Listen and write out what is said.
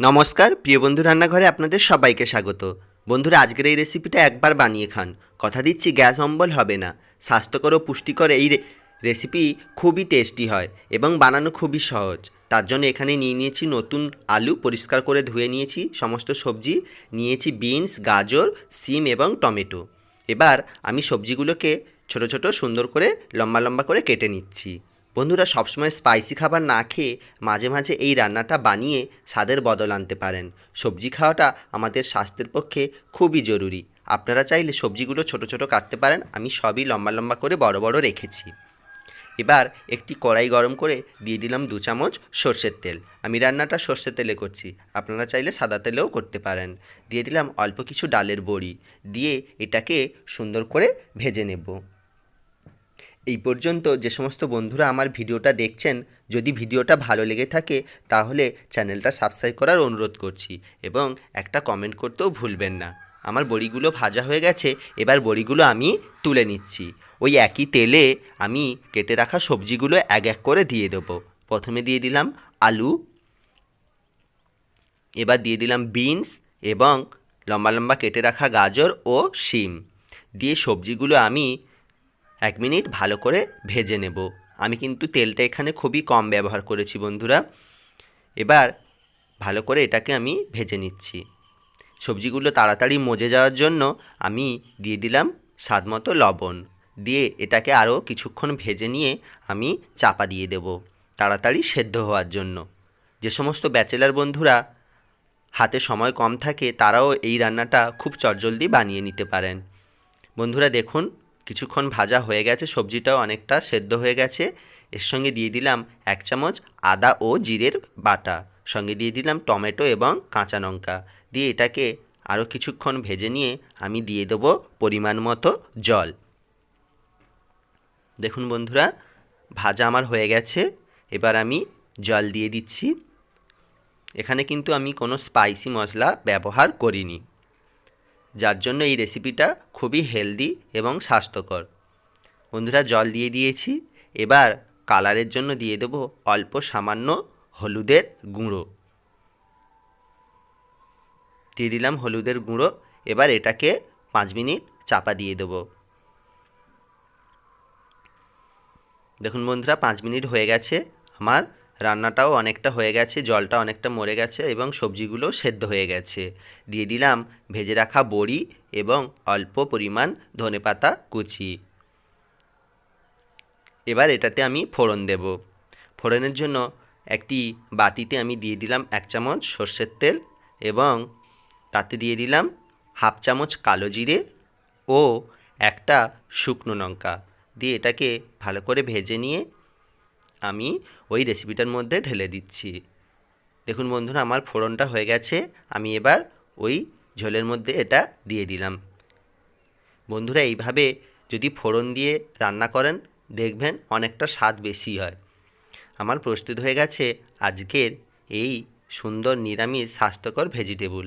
নমস্কার, প্রিয় বন্ধু রান্নাঘরে আপনাদের সবাইকে স্বাগত। বন্ধুরা, আজকের এই রেসিপিটা একবার বানিয়ে খান। কথা দিচ্ছি, গ্যাস অম্বল হবে না। স্বাস্থ্যকর ও পুষ্টিকর এই রেসিপি খুবই টেস্টি হয় এবং বানানো খুবই সহজ। তার জন্য এখানে নিয়ে নিয়েছি নতুন আলু, পরিষ্কার করে ধুয়ে নিয়েছি, সমস্ত সবজি। নিয়েছি বিনস গাজর, সিম এবং টমেটো। এবার আমি সবজিগুলোকে ছোট ছোট সুন্দর করে লম্বা লম্বা করে কেটে নিচ্ছি। বন্ধুরা সবসময় স্পাইসি খাবার না খেয়ে মাঝে মাঝে এই রান্নাটা বানিয়ে স্বাদের বদল আনতে পারেন। সবজি খাওয়াটা আমাদের স্বাস্থ্যের পক্ষে খুবই জরুরি। আপনারা চাইলে সবজিগুলো ছোট ছোট কাটতে পারেন, আমি সবই লম্বা লম্বা করে বড় বড় রেখেছি। এবার একটি কড়াই গরম করে দিয়ে দিলাম দু চামচ সর্ষের তেল। আমি রান্নাটা সর্ষের তেলে করছি, আপনারা চাইলে সাদা তেলেও করতে পারেন। দিয়ে দিলাম অল্প কিছু ডালের বড়ি, দিয়ে এটাকে সুন্দর করে ভেজে নেব। এই পর্যন্ত যে সমস্ত বন্ধুরা আমার ভিডিওটা দেখছেন, যদি ভিডিওটা ভালো লেগে থাকে, তাহলে চ্যানেলটা সাবস্ক্রাইব করার অনুরোধ করছি এবং একটা কমেন্ট করতেও ভুলবেন না। আমার বড়িগুলো ভাজা হয়ে গেছে, এবার বড়িগুলো আমি তুলে নিচ্ছি। ওই একই তেলে আমি কেটে রাখা সবজিগুলো এক এক করে দিয়ে দেবো। প্রথমে দিয়ে দিলাম আলু, এবার দিয়ে দিলাম বিনস এবং লম্বা লম্বা কেটে রাখা গাজর ও শিম। দিয়ে সবজিগুলো আমি এক মিনিট ভালো করে ভেজে নেব। আমি কিন্তু তেলটা এখানে খুবই কম ব্যবহার করেছি বন্ধুরা। এবার ভালো করে এটাকে আমি ভেজে নিচ্ছি। সবজিগুলো তাড়াতাড়ি মজে যাওয়ার জন্য আমি দিয়ে দিলাম স্বাদ মতো লবণ। দিয়ে এটাকে আরও কিছুক্ষণ ভেজে নিয়ে আমি চাপা দিয়ে দেব তাড়াতাড়ি সেদ্ধ হওয়ার জন্য। যে সমস্ত ব্যাচেলার বন্ধুরা হাতে সময় কম থাকে তারাও এই রান্নাটা খুব চটজলদি বানিয়ে নিতে পারেন। বন্ধুরা দেখুন কিছুক্ষণ ভাজা হয়ে গেছে, সবজিটাও অনেকটা সেদ্ধ হয়ে গেছে। এর সঙ্গে দিয়ে দিলাম এক চামচ আদা ও জিরের বাটা, সঙ্গে দিয়ে দিলাম টমেটো এবং কাঁচা লঙ্কা। দিয়ে এটাকে আরও কিছুক্ষণ ভেজে নিয়ে আমি দিয়ে দেবো পরিমাণ মতো জল। দেখুন বন্ধুরা, ভাজা আমার হয়ে গেছে। এবার আমি জল দিয়ে দিচ্ছি। এখানে কিন্তু আমি কোনো স্পাইসি মশলা ব্যবহার করিনি। যার জন্য এই রেসিপিটা খুবই হেলদি এবং স্বাস্থ্যকর। বন্ধুরা, জল দিয়ে দিয়েছি। এবার কালারের জন্য দিয়ে দেবো অল্প সামান্য হলুদের গুঁড়ো। দিয়ে দিলাম হলুদের গুঁড়ো। এবার এটাকে পাঁচ মিনিট চাপা দিয়ে দেবো। দেখুন বন্ধুরা, পাঁচ মিনিট হয়ে গেছে। আমার রান্নাটাও অনেকটা হয়ে গেছে, জলটা অনেকটা মরে গেছে এবং সবজিগুলো সেদ্ধ হয়ে গেছে। দিয়ে দিলাম ভেজে রাখা বড়ি এবং অল্প পরিমাণ ধনেপাতা কুচি। এবার এটাতে আমি ফোড়ন দেব। ফোড়নের জন্য একটি বাটিতে আমি দিয়ে দিলাম এক চামচ সর্ষের তেল এবং তাতে দিয়ে দিলাম হাফ চামচ কালো জিরে ও একটা শুকনো লঙ্কা। দিয়ে এটাকে ভালো করে ভেজে নিয়ে আমি ওই রেসিপিটার মধ্যে ঢেলে দিচ্ছি। দেখুন বন্ধুরা, আমার ফোড়নটা হয়ে গেছে। আমি এবার ওই ঝোলের মধ্যে এটা দিয়ে দিলাম। বন্ধুরা, এইভাবে যদি ফোড়ন দিয়ে রান্না করেন, দেখবেন অনেকটা স্বাদ বেশি হয়। আমার প্রস্তুত হয়ে গেছে আজকের এই সুন্দর নিরামিষ স্বাস্থ্যকর ভেজিটেবল